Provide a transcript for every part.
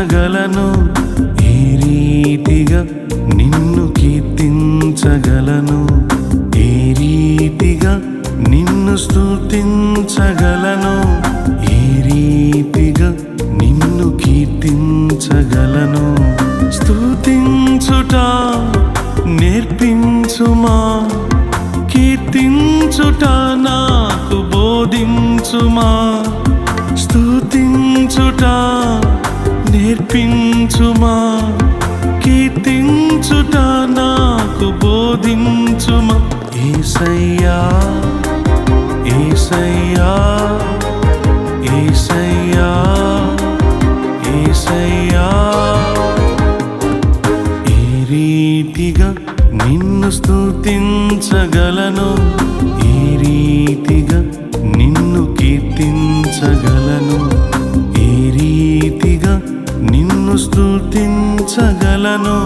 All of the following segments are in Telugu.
కీర్తించగలను. ఈ రీతిగా నిన్ను కీర్తించగలను. ఈ రీతిగా నిన్ను స్థుతించగలను ఈ రీతిగా నిన్ను కీర్తించగలను. స్థుతించుట నేర్పించుమా. కీర్తించుట నాకు బోధించుమా. స్థుతించుట నేర్పించుమా? కీర్తించుట నాకు బోధించుమా? ఏసయ్యా ఏసయ్యా ఏసయ్యా ఏసయ్యా. ఏ రీతిగా నిన్ను స్తుతించగలను? నన్ను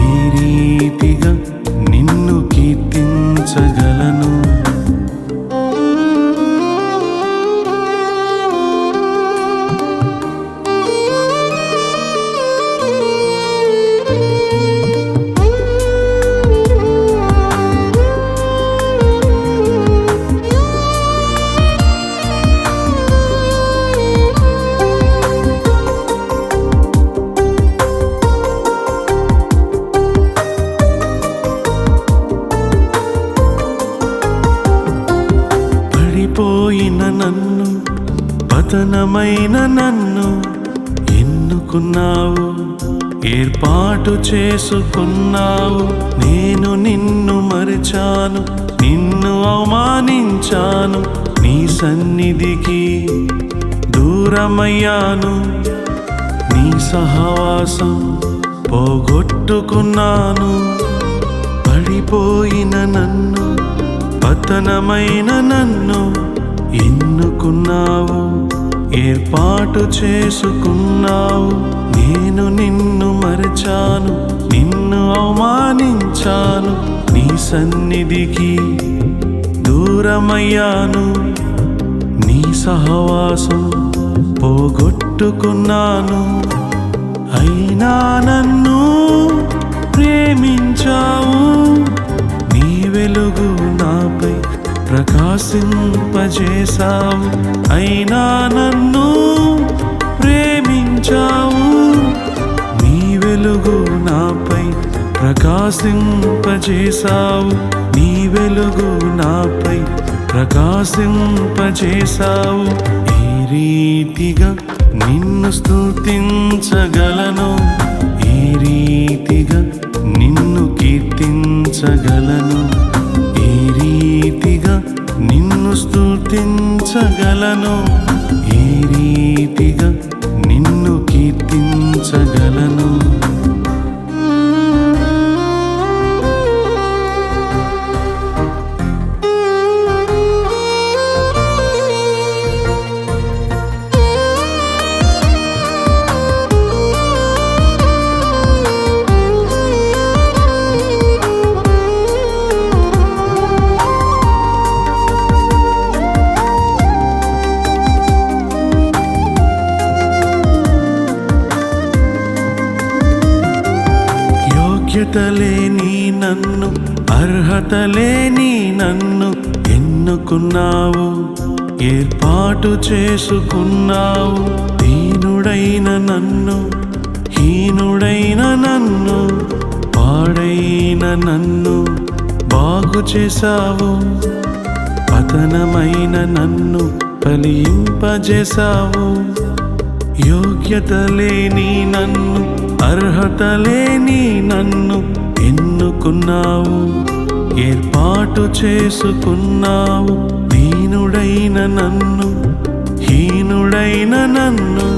ఈ రీతిగా పతనమైన నన్ను ఎన్నుకున్నావు ఏర్పాటు చేసుకున్నావు. నేను నిన్ను మరిచాను నిన్ను అవమానించాను. నీ సన్నిధికి దూరమయ్యాను. నీ సహవాసం పోగొట్టుకున్నాను. పడిపోయిన నన్ను పతనమైన నన్ను ఎన్నుకున్నావు. ఏర్పాటు చేసుకున్నావు? నేను నిన్ను మరచాను నిన్ను అవమానించాను నీ సన్నిధికి దూరమయ్యాను. నీ సహవాసం పోగొట్టుకున్నాను. అయినా నన్ను ప్రేమించావు నీ వెలుగు ఆశింపజేశావు. అయినా నన్ను ప్రేమించావు. నీ వెలుగు నాపై ప్రకాశింపజేశావు. నీ వెలుగు నాపై ప్రకాశింపజేశావు. ఏ రీతిగా నిన్ను స్తుతించగలను. ఏ రీతిగా నిన్ను కీర్తించగలను. సగలను అర్హతలేని నన్ను అర్హతలేని నన్ను ఎన్నుకున్నావు? ఏర్పాటు చేసుకున్నావు? దీనుడైన నన్ను హీనుడైన నన్ను పాడైన నన్ను బాగు చేశావు? పతనమైన నన్ను ఫలింపజేశావు యోగ్యత లేని నన్ను అర్హత నన్ను ఎన్నుకున్నావు? ఏర్పాటు చేసుకున్నావు? దీనుడైన నన్ను హీనుడైన నన్ను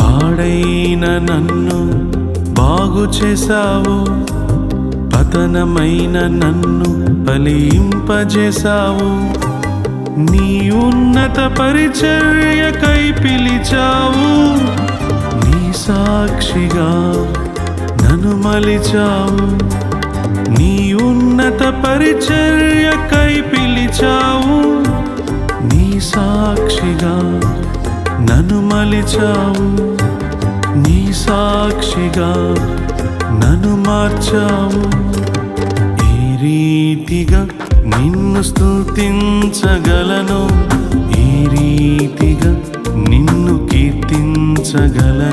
పాడైన నన్ను బాగు చేశావు? పతనమైన నన్ను ఫలింపజేశావు నీ ఉన్నత పరిచర్యకై పిలిచావు? నీ సాక్షిగా నన్ను మలిచావు. నీ ఉన్నత పరిచర్యకై పిలిచావు. నీ సాక్షిగా నన్ను మలిచావు. నీ సాక్షిగా నన్ను మార్చావు. ఈ రీతిగా నిన్ను స్థుతించగలను ఈ రీతిగా నిన్ను కీర్తించగలను.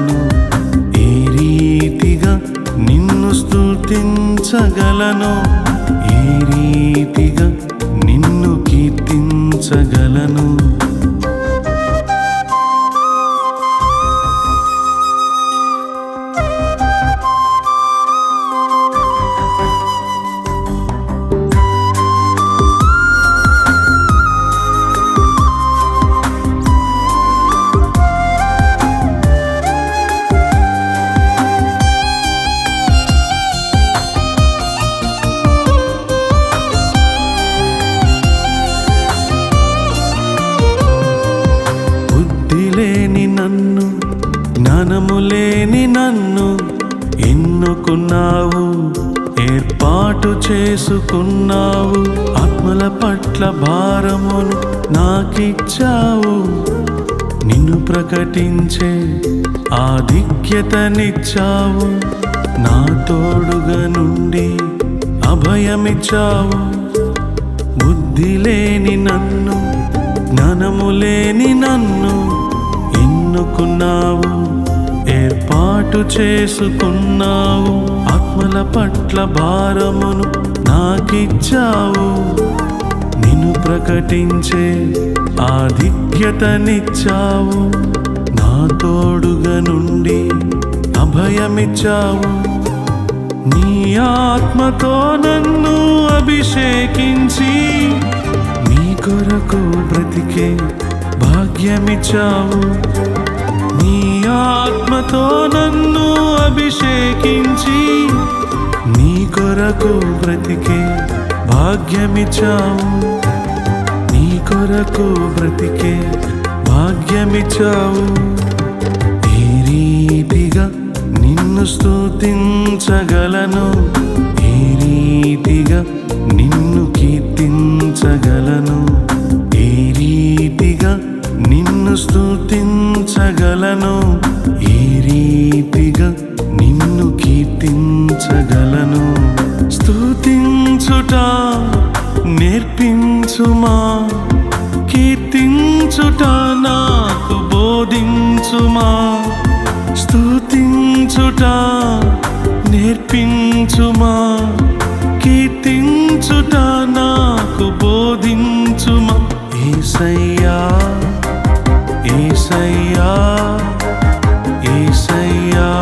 వేసుకున్నావు ఆత్మల పట్ల భారమును నాకిచ్చావు. నిన్ను ప్రకటించే ఆధిక్యతనిచ్చావు. నా తోడుగా నుండి అభయమిచ్చావు. బుద్ధి లేని నన్ను జ్ఞానము లేని నన్ను ఎన్నుకున్నావు. ఏర్పాటు చేసుకున్నావు. ఆత్మల పట్ల భారమును నాకిచ్చావు. నిన్ను ప్రకటించే ఆధిక్యతనిచ్చావు. నా తోడుగా నుండి అభయమిచ్చావు. నీ ఆత్మతో నన్ను అభిషేకించి నీ కొరకు బ్రతికే భాగ్యమిచ్చావు. నీ ఆత్మతో నన్ను అభిషేకించి కొరకు బ్రతికే భాగ్యమిచ్చావు. నీ కొరకు బ్రతికే భాగ్యమిచ్చావు. ఏ రీతిగా నిన్ను స్తుతించగలను ఏ రీతిగా నిన్ను కీర్తించగలను ఏ రీతిగా నిన్ను స్తుతించగలను ఏ రీతిగా నిన్ను కీర్తించగలను. స్తుతించుట నేర్పించుమా? కీర్తించుట నాకు బోధించుమా? స్తుతించుట నేర్పించుమా? కీర్తించుట నాకు బోధించుమా? ఏసయ్యా ఏసయ్యా ఏసయ్యా.